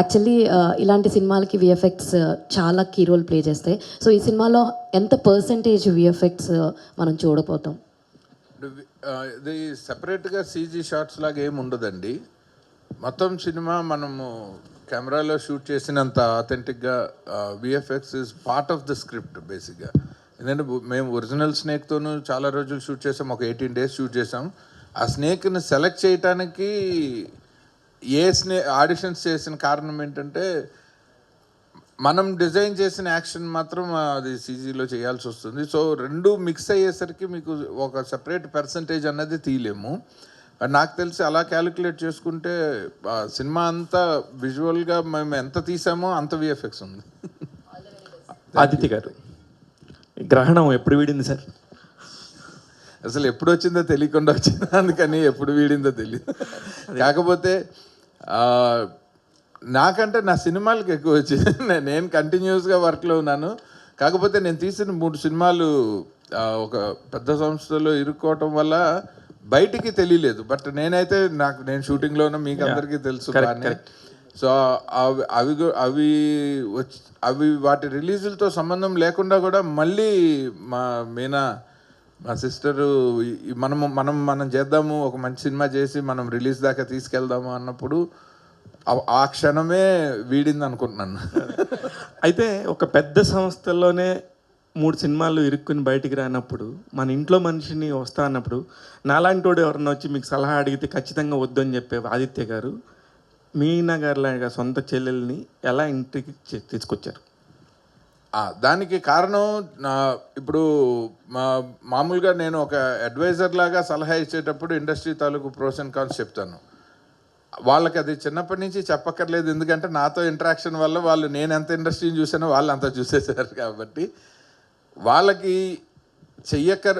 Actually uh, ఇలాంటి సినిమాలకి VFX uh, చాలా కీ రోల్ ప్లే చేస్తాయి. సో ఈ సినిమాలో ఎంత పర్సంటేజ్ విఎఫ్ఎక్స్ uh, మనం చూడబోతాం? ఇది సెపరేట్గా సీజీ షార్ట్స్ లాగా ఏమి ఉండదండి. మొత్తం సినిమా మనము కెమెరాలో షూట్ చేసినంత ఆథెంటిక్గా VFX is part of the script బేసిక్గా ఎందుకంటే మేము ఒరిజినల్ స్నేక్తోనూ చాలా రోజులు షూట్ చేసాం. ఒక ఎయిటీన్ డేస్ షూట్ చేసాం. ఆ స్నేక్ని సెలెక్ట్ చేయటానికి ఏ స్నే ఆడిషన్స్ చేసిన కారణం ఏంటంటే మనం డిజైన్ చేసిన యాక్షన్ మాత్రం అది సీజీలో చేయాల్సి వస్తుంది. సో రెండు మిక్స్ అయ్యేసరికి మీకు ఒక సెపరేట్ పర్సంటేజ్ అన్నది తీయలేము. నాకు తెలిసి అలా క్యాలిక్యులేట్ చేసుకుంటే సినిమా అంతా విజువల్గా మేము ఎంత తీసామో అంత విఎఫ్ఎక్స్ ఉంది. ఆదిత్య గారు గ్రహణం ఎప్పుడు వీడింది సార్? అసలు ఎప్పుడు వచ్చిందో తెలియకుండా వచ్చిందో? అందుకని ఎప్పుడు వీడిందో తెలియదు కాకపోతే నాకంటే నా సినిమాలకు ఎక్కువ వచ్చింది నేను కంటిన్యూస్గా వర్క్లో ఉన్నాను. కాకపోతే నేను తీసిన మూడు సినిమాలు ఒక పెద్ద సంస్థలో ఇరుక్కోవటం వల్ల బయటికి తెలియలేదు. బట్ నేనైతే నాకు నేను షూటింగ్లో ఉన్న మీకు అందరికీ తెలుసు కానీ సో అవి అవి అవి వచ్చి అవి వాటి రిలీజులతో సంబంధం లేకుండా కూడా మళ్ళీ మా మీనా మా సిస్టరు మనము మనం మనం చేద్దాము ఒక మంచి సినిమా చేసి మనం రిలీజ్ దాకా తీసుకెళ్దాము అన్నప్పుడు ఆ- క్షణమే వీడింది అనుకుంటున్నాను. అయితే ఒక పెద్ద సంస్థల్లోనే మూడు సినిమాలు ఇరుక్కుని బయటికి రానప్పుడు మన ఇంట్లో మనిషిని వస్తా అన్నప్పుడు నాలాంటి వాడు ఎవరన్నా వచ్చి మీకు సలహా అడిగితే ఖచ్చితంగా వద్దని చెప్పే ఆదిత్య గారు మీనా గారి సొంత చెల్లెల్ని ఎలా ఇంటికి చే- తీసుకొచ్చారు? దానికి కారణం నా ఇప్పుడు మా మామూలుగా నేను ఒక అడ్వైజర్ లాగా సలహా ఇచ్చేటప్పుడు ఇండస్ట్రీ తాలూకు ప్రోస్ అండ్ కాన్స్ చెప్తాను. వాళ్ళకి అది చిన్నప్పటి నుంచి చెప్పక్కర్లేదు ఎందుకంటే నాతో ఇంటరాక్షన్ వల్ల వాళ్ళు నేను ఎంత ఇండస్ట్రీని చూసానో వాళ్ళు అంత చూసేసారు కాబట్టి. వాళ్ళకి చెయ్యక్కర్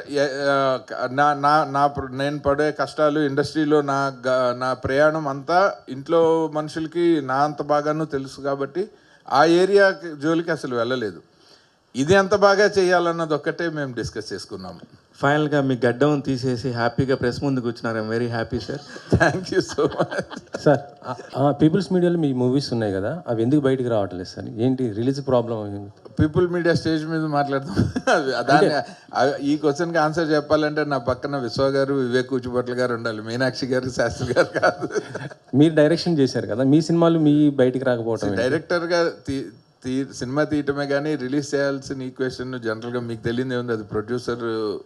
నా నా నా నేను పడే కష్టాలు ఇండస్ట్రీలో నా నా ప్రయాణం అంతా ఇంట్లో మనుషులకి నా అంత బాగాను తెలుసు కాబట్టి ఆ ఏరియా జోలికి అసలు వెళ్ళలేదు. ఇది ఎంత బాగా చేయాలన్నది ఒక్కటే మేము డిస్కస్ చేసుకున్నాము. ఫైనల్గా మీ గడ్డం తీసేసి హ్యాపీగా ప్రెస్ ముందు కూర్చున్నారు I'm very happy sir thank you so much sir peoples మీడియాలో మీ మూవీస్ ఉన్నాయి కదా అవి ఎందుకు బయటికి రావట్లేదు సార్ ఏంటి release problem people media stage మీద మాట్లాడదాం. అది- దాని ఆ- ఈ క్వశ్చన్కి ఆన్సర్ చెప్పాలంటే నా పక్కన విశ్వ గారు వివేక్ కూచిపట్ల గారు ఉండాలి. మీనాక్షి గారు శాస్త్రి గారు కాదు. మీరు డైరెక్షన్ చేశారు కదా మీ సినిమాలు మీ బయటికి రాకపోవటం? డైరెక్టర్గా తీ తీ సినిమా తీయటమే కానీ రిలీజ్ చేయాల్సిన ఈక్వేషన్ జనరల్గా మీకు తెలియదే ఉంది. అది ప్రొడ్యూసర్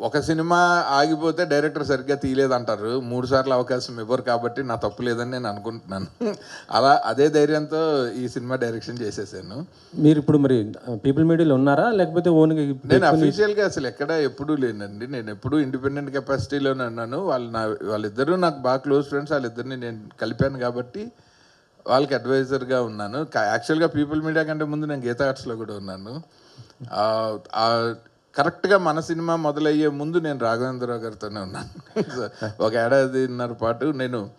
ఒక సినిమా ఆగిపోతే డైరెక్టర్ సరిగ్గా తీయలేదు అంటారు మూడు సార్లు అవకాశం ఇవ్వరు కాబట్టి నా తప్పు లేదని నేను అనుకుంటున్నాను. అలా అదే ధైర్యంతో ఈ సినిమా డైరెక్షన్ చేసేసాను. మీరు ఇప్పుడు మరి పీపుల్ మీడియాలో ఉన్నారా? లేకపోతే ఓన్గా నేను అఫీషియల్గా అసలు ఎక్కడ ఎప్పుడూ లేనండి. నేను ఎప్పుడూ ఇండిపెండెంట్ కెపాసిటీలోనే ఉన్నాను. వాళ్ళు నా వాళ్ళిద్దరూ నాకు బాగా క్లోజ్ ఫ్రెండ్స్. వాళ్ళిద్దరిని నేను కలిపాను కాబట్టి వాళ్ళకి అడ్వైజర్గా ఉన్నాను. యాక్చువల్గా పీపుల్ మీడియా కంటే ముందు నేను గీతా ఆర్ట్స్లో కూడా ఉన్నాను. కరెక్ట్గా మన సినిమా మొదలయ్యే ముందు నేను రాఘవేంద్రరావు గారితోనే ఉన్నాను. ఒక ఏడాదిన్నర పాటు నేను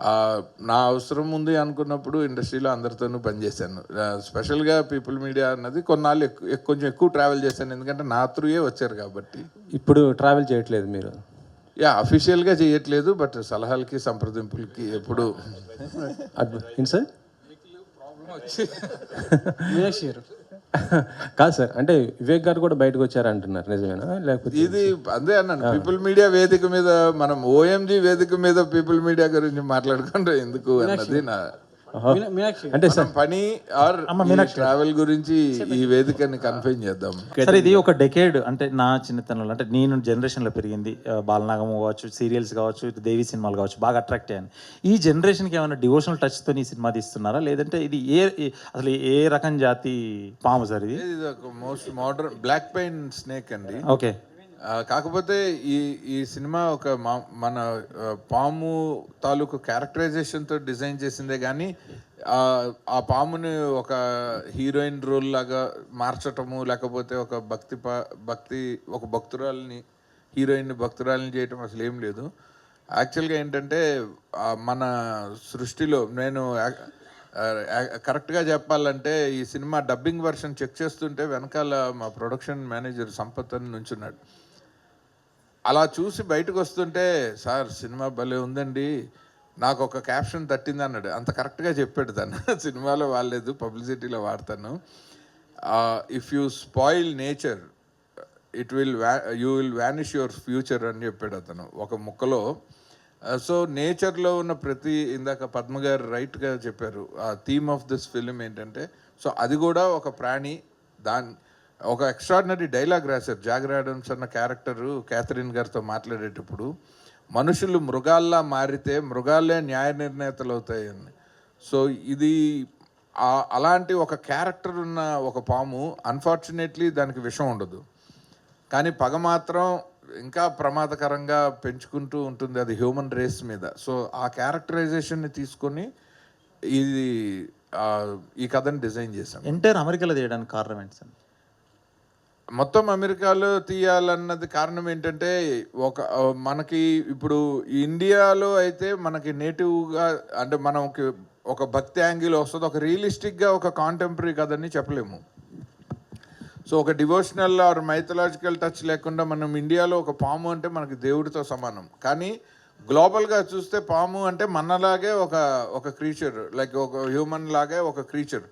ఆ, నా అవసరం ఉంది అనుకున్నప్పుడు ఇండస్ట్రీలో అందరితోనూ పనిచేశాను. స్పెషల్గా పీపుల్ మీడియా అన్నది కొన్నాళ్ళు ఎక్కువ ఎక్కువ- కొంచెం ఎక్కువ ట్రావెల్ చేశాను. ఎందుకంటే నా త్రూయే వచ్చారు కాబట్టి. ఇప్పుడు ట్రావెల్ చేయట్లేదు మీరు? యా అఫీషియల్గా చేయట్లేదు బట్ సలహాలకి సంప్రదింపులకి ఎప్పుడు. సార్? కాదు సార్ అంటే వివేక్ గారు కూడా బయటకు వచ్చారు అంటున్నారు నిజమేనా? లేకపోతే ఇది అదే అన్నాను పీపుల్ మీడియా వేదిక మీద మనం ఓఎంజీ వేదిక మీద పీపుల్ మీడియా గురించి మాట్లాడుకుంటే ఎందుకు అన్నది నా అంటే పని ఆర్ ట్రావెల్ గురించి ఈ వేదికని కన్ఫైన్ చేద్దాం. సార్ ఇది ఒక డెకేడ్ అంటే నా చిన్నతనంలో అంటే నేను జనరేషన్లో పెరిగింది. బాలనాగం కావచ్చు సీరియల్స్ కావచ్చు దేవి సినిమాలు కావచ్చు బాగా అట్రాక్ట్ అయ్యాను. ఈ జనరేషన్కి ఏమైనా డివోషనల్ టచ్తో ఈ సినిమా తీస్తున్నారా? లేదంటే ఇది ఏ అసలు ఏ రకం జాతి పాము సార్ ఇది? ఇది ఒక most modern black paint snake అండి. ఓకే. కాకపోతే ఈ ఈ సినిమా ఒక మా- మన పాము తాలూకు క్యారెక్టరైజేషన్తో డిజైన్ చేసిందే కానీ ఆ, పాముని ఒక హీరోయిన్ రోల్ లాగా మార్చటము లేకపోతే ఒక భక్తి ప భక్తి ఒక భక్తురాలని హీరోయిన్ భక్తురాలని చేయటం అసలు ఏం లేదు. యాక్చువల్గా ఏంటంటే మన సృష్టిలో నేను కరెక్ట్గా చెప్పాలంటే ఈ సినిమా డబ్బింగ్ వర్షన్ చెక్ చేస్తుంటే వెనకాల మా ప్రొడక్షన్ మేనేజర్ సంపత్ అని నుంచున్నాడు. అలా చూసి బయటకు వస్తుంటే సార్ సినిమా భలే ఉందండి. నాకు ఒక క్యాప్షన్ తట్టింది అన్నాడు. అంత కరెక్ట్గా చెప్పాడు తను. సినిమాలో వాడలేదు పబ్లిసిటీలో వాడతాను. If you spoil nature it will వ్యా you will vanish your future అని చెప్పాడు అతను. ఒక ముక్కలో. సో నేచర్లో ఉన్న ప్రతి ఇందాక పద్మ గారు రైట్గా చెప్పారు. ఆ థీమ్ ఆఫ్ దిస్ ఫిలిం ఏంటంటే సో అది కూడా ఒక ప్రాణి దాని ఒక ఎక్స్ట్రాడినరీ డైలాగ్ రాశారు. జాగర్ అన్న క్యారెక్టరు క్యాథరిన్ గారితో మాట్లాడేటప్పుడు మనుషులు మృగాల్లా మారితే మృగాలే న్యాయ నిర్ణేతలు అవుతాయని. సో ఇది అలాంటి ఒక క్యారెక్టర్ ఉన్న ఒక పాము అన్ఫార్చునేట్లీ దానికి విషం ఉండదు. కానీ పగ మాత్రం ఇంకా ప్రమాదకరంగా పెంచుకుంటూ ఉంటుంది అది హ్యూమన్ రేస్ మీద. సో ఆ క్యారెక్టరైజేషన్ని తీసుకొని ఇది ఈ కథని డిజైన్ చేశాం. ఎంటైర్ అమెరికాలో తీయడానికి కారణం ఏంటి సార్? మొత్తం అమెరికాలో తీయాలన్నది కారణం ఏంటంటే ఒక మనకి ఇప్పుడు ఇండియాలో అయితే మనకి నేటివ్గా అంటే మనకి ఒక భక్తి యాంగిల్ వస్తుంది ఒక రియలిస్టిక్గా ఒక కాంటెంపరీ కథని చెప్పలేము. సో ఒక డివోషనల్ ఆర్ మైథలాజికల్ టచ్ లేకుండా మనం ఇండియాలో ఒక పాము అంటే మనకి దేవుడితో సమానం. కానీ గ్లోబల్గా చూస్తే పాము అంటే మనలాగే ఒక ఒక క్రీచర్ లైక్ ఒక హ్యూమన్ లాగే ఒక క్రీచర్.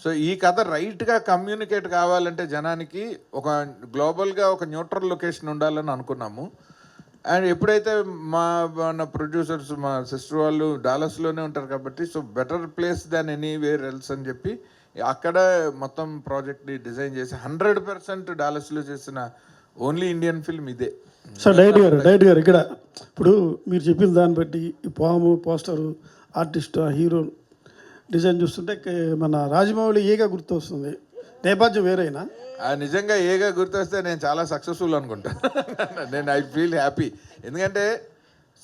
సో ఈ కథ రైట్గా కమ్యూనికేట్ కావాలంటే జనానికి ఒక గ్లోబల్గా ఒక న్యూట్రల్ లొకేషన్ ఉండాలని అనుకున్నాము. అండ్ ఎప్పుడైతే మా మన ప్రొడ్యూసర్స్ మా సిస్టర్ వాళ్ళు డాలస్లోనే ఉంటారు కాబట్టి so better place than anywhere else అని చెప్పి అక్కడ మొత్తం ప్రాజెక్ట్ని డిజైన్ చేసి హండ్రెడ్ పర్సెంట్ డాలస్లో చేసిన ఓన్లీ ఇండియన్ ఫిల్మ్ ఇదే. సార్ డైరెక్ట్ గారు డైరెక్ట్ గారు ఇక్కడ ఇప్పుడు మీరు చెప్పిన దాన్ని బట్టి ఈ పాము పోస్టరు ఆర్టిస్ట్ ఆ హీరో డిజైన్ చూస్తుంటే మన రాజమౌళి ఏగా గుర్తొస్తుంది. నేపథ్యం వేరైనా? ఆ నిజంగా ఏగా గుర్తొస్తే నేను చాలా సక్సెస్ఫుల్ అనుకుంటా. నేను ఐ ఫీల్ హ్యాపీ. ఎందుకంటే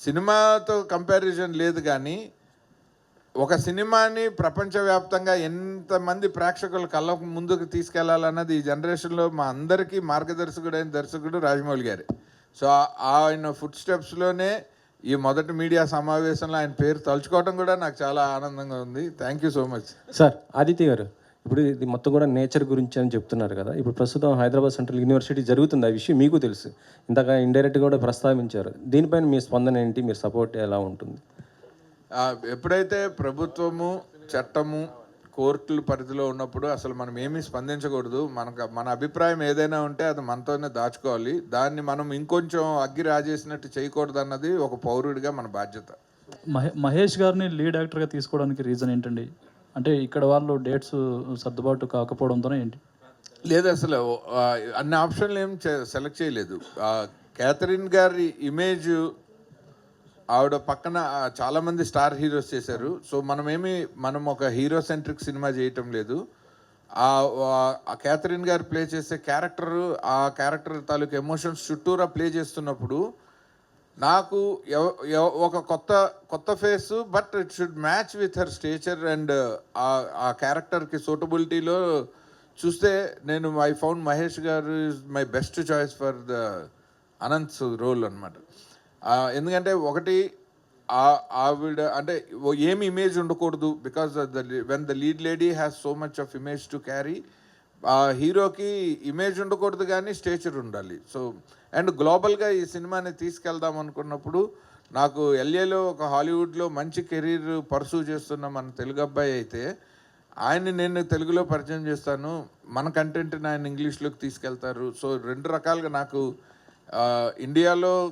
సినిమాతో కంపారిజన్ లేదు కానీ ఒక సినిమాని ప్రపంచవ్యాప్తంగా ఎంతమంది ప్రేక్షకుల కళ్ళ ముందుకు తీసుకెళ్ళాలన్నది ఈ జనరేషన్లో మా అందరికీ మార్గదర్శకుడైన దర్శకుడు రాజమౌళి గారే. సో ఆయన ఫుడ్ స్టెప్స్లోనే ఈ మొదటి మీడియా సమావేశంలో ఆయన పేరు తలుచుకోవడం కూడా నాకు చాలా ఆనందంగా ఉంది. Thank you so much sir Aditya garu ఇప్పుడు ఇది మొత్తం కూడా నేచర్ గురించి అని చెప్తున్నారు కదా. ఇప్పుడు ప్రస్తుతం హైదరాబాద్ సెంట్రల్ యూనివర్సిటీ జరుగుతుంది. ఆ విషయం మీకు తెలుసు. ఇందాక ఇండైరెక్ట్గా కూడా ప్రస్తావించారు. దీనిపైన మీ స్పందన ఏంటి? మీ సపోర్ట్ ఎలా ఉంటుంది? ఎప్పుడైతే ప్రభుత్వము చట్టము కోర్టుల పరిధిలో ఉన్నప్పుడు అసలు మనం ఏమీ స్పందించకూడదు. మనకు మన అభిప్రాయం ఏదైనా ఉంటే అది మనతోనే దాచుకోవాలి. దాన్ని మనం ఇంకొంచెం అగ్గి రాజేసినట్టు చేయకూడదు అన్నది ఒక పౌరుడిగా మన బాధ్యత. మహే మహేష్ గారిని లీడ్ యాక్టర్గా తీసుకోవడానికి రీజన్ ఏంటండి? అంటే ఇక్కడ వాళ్ళు డేట్స్ సర్దుబాటు కాకపోవడంతోనే ఏంటి? లేదు అసలు అన్ని ఆప్షన్లు ఏం సెలెక్ట్ చేయలేదు. క్యాథరిన్ గారి ఇమేజ్ ఆవిడ పక్కన చాలామంది చాలా మంది స్టార్ హీరోస్ చేశారు. సో మనమేమి మనం ఒక హీరో సెంట్రిక్ సినిమా చేయటం లేదు. ఆ ఆ- క్యాథరిన్ గారు ప్లే చేసే క్యారెక్టర్ ఆ క్యారెక్టర్ తాలూకు ఎమోషన్స్ చుట్టూరా ప్లే చేస్తున్నప్పుడు నాకు ఎవ- ఒక కొత్త కొత్త face but it should match with her stature and ఆ క్యారెక్టర్కి సూటబిలిటీలో చూస్తే నేను I found Mahesh garu is my best choice for the Anant role అనమాట ఎందుకంటే ఒకటి ఆవిడ అంటే ఏమి ఇమేజ్ ఉండకూడదు because the when the lead lady has so much of image to carry ఆ హీరోకి ఇమేజ్ ఉండకూడదు కానీ స్టేచర్ ఉండాలి. సో అండ్ గ్లోబల్గా ఈ సినిమాని తీసుకెళ్దాం అనుకున్నప్పుడు నాకు ఎల్ఏలో ఒక హాలీవుడ్లో మంచి కెరీర్ పర్సూ చేస్తున్న మన తెలుగు అబ్బాయి అయితే ఆయన్ని నేను తెలుగులో పరిచయం చేస్తాను. మన కంటెంట్ని ఆయన ఇంగ్లీష్లోకి తీసుకెళ్తారు. సో రెండు రకాలుగా నాకు ఇండియాలో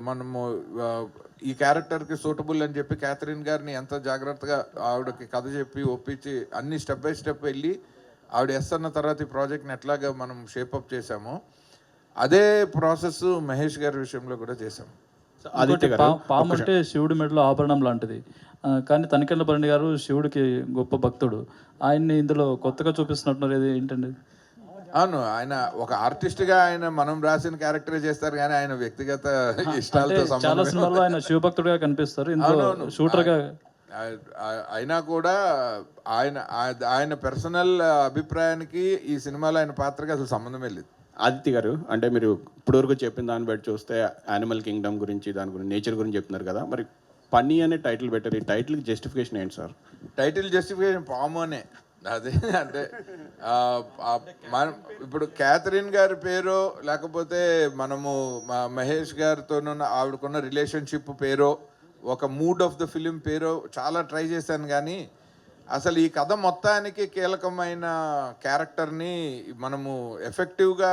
మనము ఈ క్యారెక్టర్కి సూటబుల్ అని చెప్పి క్యాథరిన్ గారిని ఎంత జాగ్రత్తగా ఆవిడకి కథ చెప్పి ఒప్పించి అన్ని స్టెప్ బై స్టెప్ వెళ్ళి ఆవిడ ఎస్ అన్న తర్వాత ఈ ప్రాజెక్ట్ని ఎట్లాగా మనం షేపప్ చేసామో అదే ప్రాసెస్ మహేష్ గారి విషయంలో కూడా పా- పాము అంటే శివుడి మెడలో ఆభరణం లాంటిది. కానీ తనికెళ్ళ భరణి గారు శివుడికి గొప్ప భక్తుడు. ఆయన్ని ఇందులో కొత్తగా చూపిస్తున్నట్టున్నారు ఏంటండి? అవును ఆయన ఒక ఆర్టిస్ట్గా ఆయన మనం రాసిన క్యారెక్టరే చేస్తారు కానీ ఆయన వ్యక్తిగత ఇష్టాలతో చాలా సంబంధం సినిమాల్లో ఆయన శివభక్తుడిగా కనిపిస్తారు. ఇందులో ఆ- ఆ- అయినా కూడా ఆయన ఆయన పర్సనల్ అభిప్రాయానికి ఈ సినిమాలో ఆయన పాత్రకి అసలు సంబంధమే లేదు. ఆదిత్య గారు అంటే మీరు ఇప్పటివరకు చెప్పిన దాన్ని బట్టి చూస్తే యానిమల్ కింగ్డమ్ గురించి దాని గురించి నేచర్ గురించి చెప్తున్నారు కదా. మరి పన్నీ అనే టైటిల్ పెట్టారు. ఈ టైటిల్కి జస్టిఫికేషన్ ఏంటి సార్? టైటిల్ జస్టిఫికేషన్ పాము అనే. అదే అంటే మనం ఇప్పుడు క్యాథరిన్ గారి పేరు లేకపోతే మనము మా మహేష్ గారితోనున్న ఆవిడకున్న రిలేషన్షిప్ పేరో ఒక మూడ్ ఆఫ్ ద ఫిలిం పేరు చాలా ట్రై చేశాను కానీ అసలు ఈ కథ మొత్తానికి కీలకమైన క్యారెక్టర్ని మనము ఎఫెక్టివ్గా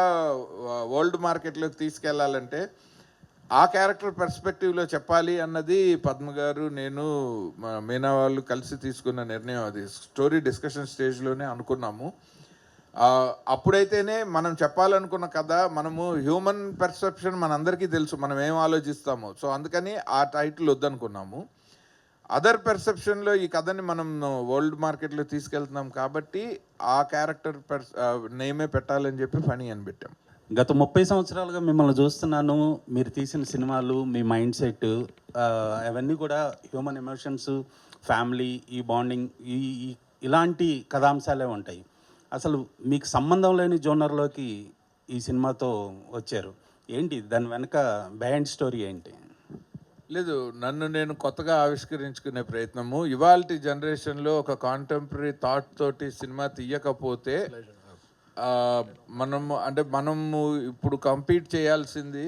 వరల్డ్ మార్కెట్లోకి తీసుకెళ్ళాలంటే ఆ క్యారెక్టర్ పర్స్పెక్టివ్లో చెప్పాలి అన్నది పద్మ గారు నేను మీనా వాళ్ళు కలిసి తీసుకున్న నిర్ణయం అది. స్టోరీ డిస్కషన్ స్టేజ్లోనే అనుకున్నాము. అప్పుడైతేనే మనం చెప్పాలనుకున్న కథ మనము హ్యూమన్ పెర్సెప్షన్ మనందరికీ తెలుసు మనం ఏం ఆలోచిస్తామో. సో అందుకని ఆ టైటిల్ వద్దనుకున్నాము. అదర్ పెర్సెప్షన్లో ఈ కథని మనం వరల్డ్ మార్కెట్లో తీసుకెళ్తున్నాం కాబట్టి ఆ క్యారెక్టర్ పెర్ నేమే పెట్టాలని చెప్పి ఫనీ అని పెట్టాం. గత ముప్పై సంవత్సరాలుగా మిమ్మల్ని చూస్తున్నాను. మీరు తీసిన సినిమాలు మీ మైండ్ సెట్ అవన్నీ కూడా హ్యూమన్ ఎమోషన్స్ ఫ్యామిలీ ఈ బాండింగ్ ఈ ఇలాంటి కథాంశాలే ఉంటాయి. అసలు మీకు సంబంధం లేని జోనర్లోకి ఈ సినిమాతో వచ్చారు. ఏంటి? దాని వెనక బ్యాండ్ స్టోరీ ఏంటి? లేదు నన్ను నేను కొత్తగా ఆవిష్కరించుకునే ప్రయత్నము. ఇవాళ జనరేషన్లో ఒక కాంటెంపరీ థాట్ తోటి సినిమా తీయకపోతే మనము అంటే మనము ఇప్పుడు కంపీట్ చేయాల్సింది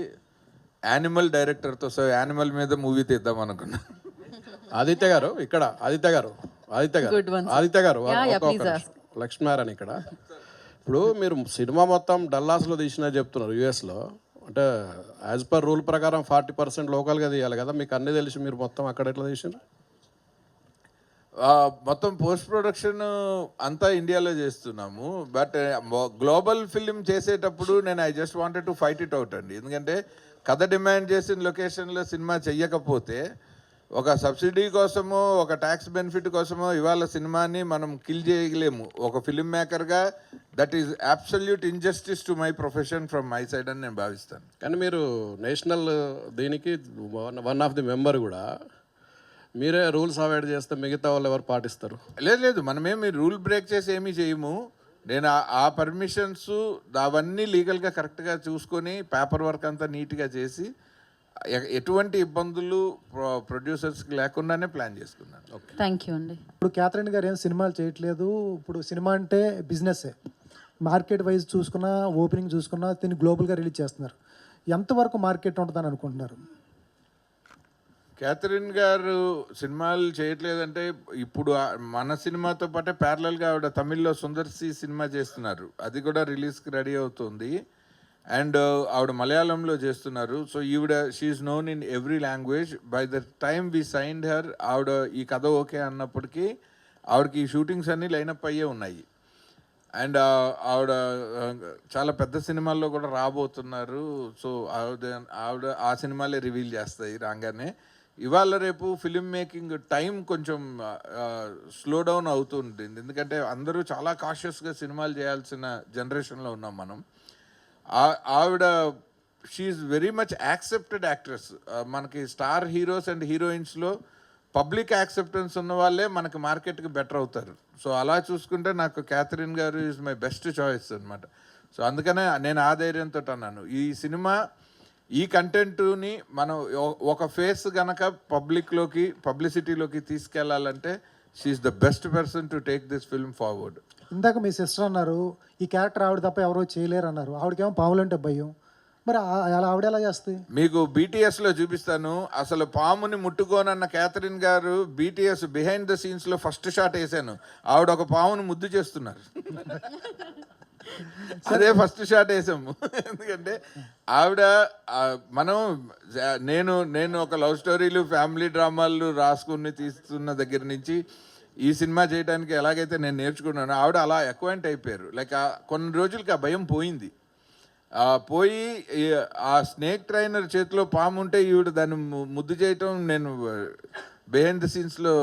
యానిమల్ డైరెక్టర్తో సో యానిమల్ మీద మూవీ తీద్దాం అనుకున్నా. ఆదిత్య గారు ఇక్కడ ఆదిత్య గారు ఆదిత్య గారు ఆదిత్య గారు. లక్ష్మీనారాయణ ఇక్కడ. ఇప్పుడు మీరు సినిమా మొత్తం డల్లాస్లో తీసినా చెప్తున్నారు యూఎస్లో. అంటే యాజ్ పర్ రూల్ ప్రకారం ఫార్టీ పర్సెంట్ లోకల్గా తీయాలి కదా మీకు అన్నీ తెలిసి మీరు మొత్తం అక్కడ ఎట్లా తీసినారు? మొత్తం పోస్ట్ ప్రొడక్షన్ అంతా ఇండియాలో చేస్తున్నాము. బట్ గ్లోబల్ ఫిలిం చేసేటప్పుడు నేను I just wanted to fight it out అండి. ఎందుకంటే కథ డిమాండ్ చేసిన లొకేషన్లో సినిమా చెయ్యకపోతే ఒక సబ్సిడీ కోసమో ఒక ట్యాక్స్ బెనిఫిట్ కోసమో ఇవాళ సినిమాని మనం కిల్ చేయలేము. ఒక film మేకర్గా that is absolute injustice to my profession from my side అని నేను భావిస్తాను. కానీ మీరు నేషనల్ దీనికి వన్ ఆఫ్ ది మెంబర్ కూడా మీరే రూల్స్ అవాయిడ్ చేస్తే మిగతా వాళ్ళు ఎవరు పాటిస్తారు? లేదు లేదు. మనమేమి రూల్ బ్రేక్ చేసి ఏమీ చేయము. నేను ఆ- పర్మిషన్స్ అవన్నీ లీగల్గా కరెక్ట్గా చూసుకొని పేపర్ వర్క్ అంతా నీట్గా చేసి ఎటువంటి ఇబ్బందులు ప్రొ- ప్రొడ్యూసర్స్కి లేకుండానే ప్లాన్ చేసుకున్నాను. థ్యాంక్ యూ అండి. ఇప్పుడు క్యాథరిన్ గారు ఏం సినిమాలు చేయట్లేదు. ఇప్పుడు సినిమా అంటే బిజినెస్సే మార్కెట్ వైజ్ చూసుకున్నా ఓపెనింగ్ చూసుకున్నా దీన్ని గ్లోబల్గా రిలీజ్ చేస్తున్నారు. ఎంతవరకు మార్కెట్ ఉంటుందని అనుకుంటున్నారు? క్యాథరిన్ గారు సినిమాలు చేయట్లేదంటే ఇప్పుడు మన సినిమాతో పాటే ప్యారలల్గా ఆవిడ తమిళ్ళో సుందర్సి సినిమా చేస్తున్నారు. అది కూడా రిలీజ్కి రెడీ అవుతుంది. అండ్ ఆవిడ మలయాళంలో చేస్తున్నారు. సో ఈవిడ she's known in every language by the time we signed her ఆవిడ ఈ కథ ఓకే అన్నప్పటికీ ఆవిడకి ఈ షూటింగ్స్ అన్నీ లైనప్ అయ్యే ఉన్నాయి. అండ్ uh, ఆవిడ uh, చాలా పెద్ద సినిమాల్లో కూడా రాబోతున్నారు. సో ఆవిడ ఆవిడ ఆ సినిమాలే రివీల్ చేస్తాయి రాగానే. ఇవాళ రేపు ఫిలిం మేకింగ్ టైం కొంచెం స్లో డౌన్ అవుతుంటుంది ఎందుకంటే అందరూ చాలా కాషియస్గా సినిమాలు చేయాల్సిన జనరేషన్లో ఉన్నాం మనం. ఆ- ఆవిడ she's very much accepted actress మనకి స్టార్ హీరోస్ అండ్ హీరోయిన్స్లో పబ్లిక్ యాక్సెప్టెన్స్ ఉన్న వాళ్ళే మనకి మార్కెట్కి బెటర్ అవుతారు. సో అలా చూసుకుంటే నాకు Catherine garu is my best choice అనమాట సో అందుకనే నేను ఆ ధైర్యంతో అన్నాను. ఈ సినిమా ఈ కంటెంట్ని మనం ఒక ఫేస్ గనక పబ్లిక్లోకి పబ్లిసిటీలోకి తీసుకెళ్ళాలంటే she's the best person to take this film forward ఇందాక మీ సిస్టర్ అన్నారు ఈ క్యారెక్టర్ ఆవిడ తప్ప ఎవరో చేయలేరు అన్నారు ఆవిడకేమో పాములంటే భయం. మరి ఆ- అలా ఆవిడ ఎలా చేస్తుంది? మీకు బీటీఎస్లో చూపిస్తాను. అసలు పాముని ముట్టుకోనన్న Catherine garu BTS behind the సీన్స్లో first shot వేసాను. ఆవిడ ఒక పాముని ముద్దు చేస్తున్నారు. అదే ఫస్ట్ షాట్ వేసాము ఎందుకంటే ఆవిడ మనం నేను నేను ఒక లవ్ స్టోరీలు ఫ్యామిలీ డ్రామాలు రాసుకుని తీస్తున్న దగ్గర నుంచి ఈ సినిమా చేయడానికి ఎలాగైతే నేను నేర్చుకున్నాను ఆవిడ అలా అక్వైంట్ అయిపోయారు. లైక్ కొన్ని రోజులకి ఆ భయం పోయింది. పోయి ఆ స్నేక్ ట్రైనర్ చేతిలో పాము ఉంటే ఈవిడ దాన్ని ముద్దు చేయటం నేను బిహైండ్ ద సీన్స్లో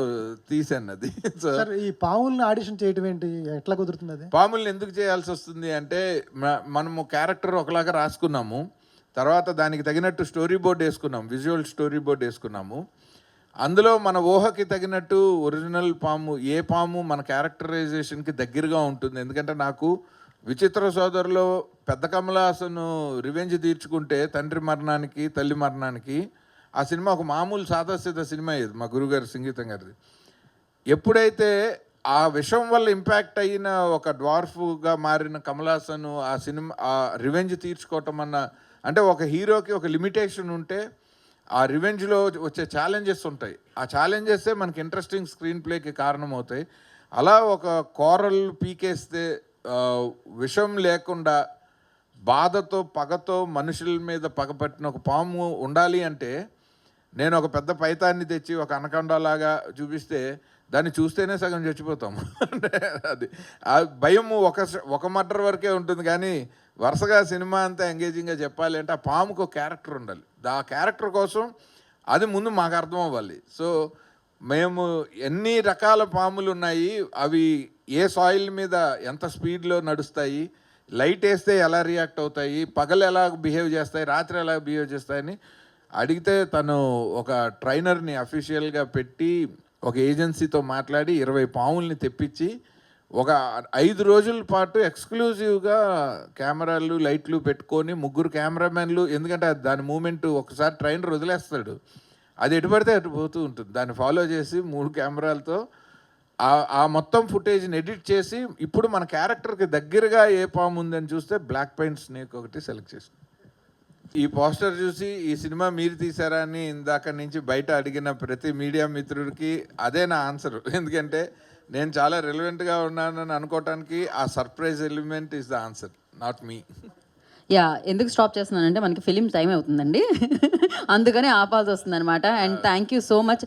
తీసాను అది. సార్ ఈ పాముల్ని ఆడిషన్ చేయటం ఏంటి? ఎట్లా కుదురుతుంది అది? పాముల్ని ఎందుకు చేయాల్సి వస్తుంది అంటే మనము క్యారెక్టర్ ఒకలాగా రాసుకున్నాము. తర్వాత దానికి తగినట్టు స్టోరీ బోర్డ్ వేసుకున్నాం విజువల్ స్టోరీ బోర్డ్ వేసుకున్నాము. అందులో మన ఊహకి తగినట్టు ఒరిజినల్ పాము ఏ పాము మన క్యారెక్టరైజేషన్కి దగ్గరగా ఉంటుంది. ఎందుకంటే నాకు విచిత్ర సోదరులో పెద్ద కమలాసను రివెంజ్ తీర్చుకుంటే తండ్రి మరణానికి తల్లి మరణానికి ఆ సినిమా ఒక మామూలు సాదాసీద సినిమా ఇది మా గురుగారు సంగీతం గారిది. ఎప్పుడైతే ఆ విషం వల్ల ఇంపాక్ట్ అయిన ఒక డ్వార్ఫ్గా మారిన కమలాసన్ ఆ సినిమా ఆ రివెంజ్ తీర్చుకోవటం అన్న అంటే ఒక హీరోకి ఒక లిమిటేషన్ ఉంటే ఆ రివెంజ్లో వచ్చే ఛాలెంజెస్ ఉంటాయి. ఆ ఛాలెంజెసే మనకి ఇంట్రెస్టింగ్ స్క్రీన్ ప్లేకి కారణం అవుతాయి అలా ఒక కోరల్ పీకేస్తే విషం లేకుండా బాధతో పగతో మనుషుల మీద పగపట్టిన ఒక పాము ఉండాలి అంటే నేను ఒక పెద్ద పైతాన్ని తెచ్చి ఒక అనకొండలాగా చూపిస్తే దాన్ని చూస్తేనే సగం చచ్చిపోతాం. అంటే అది ఆ భయం ఒక ఒక మటర్ వరకే ఉంటుంది కానీ వరుసగా సినిమా అంతా ఎంగేజింగ్గా చెప్పాలి అంటే ఆ పాముకు ఒక క్యారెక్టర్ ఉండాలి. ఆ క్యారెక్టర్ కోసం అది ముందు మాకు అర్థం అవ్వాలి. సో మేము ఎన్ని రకాల పాములు ఉన్నాయి అవి ఏ సాయిల్ మీద ఎంత స్పీడ్లో నడుస్తాయి లైట్ వేస్తే ఎలా రియాక్ట్ అవుతాయి పగలు ఎలా బిహేవ్ చేస్తాయి రాత్రి ఎలా బిహేవ్ చేస్తాయని అడిగితే తను ఒక ట్రైనర్ని అఫీషియల్గా పెట్టి ఒక ఏజెన్సీతో మాట్లాడి ఇరవై పాముల్ని తెప్పించి ఒక ఐదు రోజుల పాటు ఎక్స్క్లూజివ్గా కెమెరాలు లైట్లు పెట్టుకొని ముగ్గురు కెమెరామెన్లు ఎందుకంటే అది దాని మూమెంట్ ఒకసారి ట్రైనర్ వదిలేస్తాడు. అది ఎటు పడితే అటు పోతూ ఉంటుంది. దాన్ని ఫాలో చేసి మూడు కెమెరాలతో ఆ- మొత్తం ఫుటేజ్ని ఎడిట్ చేసి ఇప్పుడు మన క్యారెక్టర్కి దగ్గరగా ఏ పాము ఉందని చూస్తే బ్లాక్ పెయింట్ స్నేక్ ఒకటి సెలెక్ట్ చేసాం ఈ పోస్టర్ చూసి ఈ సినిమా మీరు తీసారా అని ఇందాక నుంచి బయట అడిగిన ప్రతి మీడియా మిత్రుడికి అదే నా ఆన్సర్ ఎందుకంటే నేను చాలా రెలవెంట్గా ఉన్నానని అనుకోవటానికి ఆ surprise element is the answer not me yeah ఎందుకు స్టాప్ చేస్తున్నానంటే మనకి ఫిలిం టైం అవుతుందండి. అందుకని ఆపాల్సి వస్తుంది అనమాట and thank you so much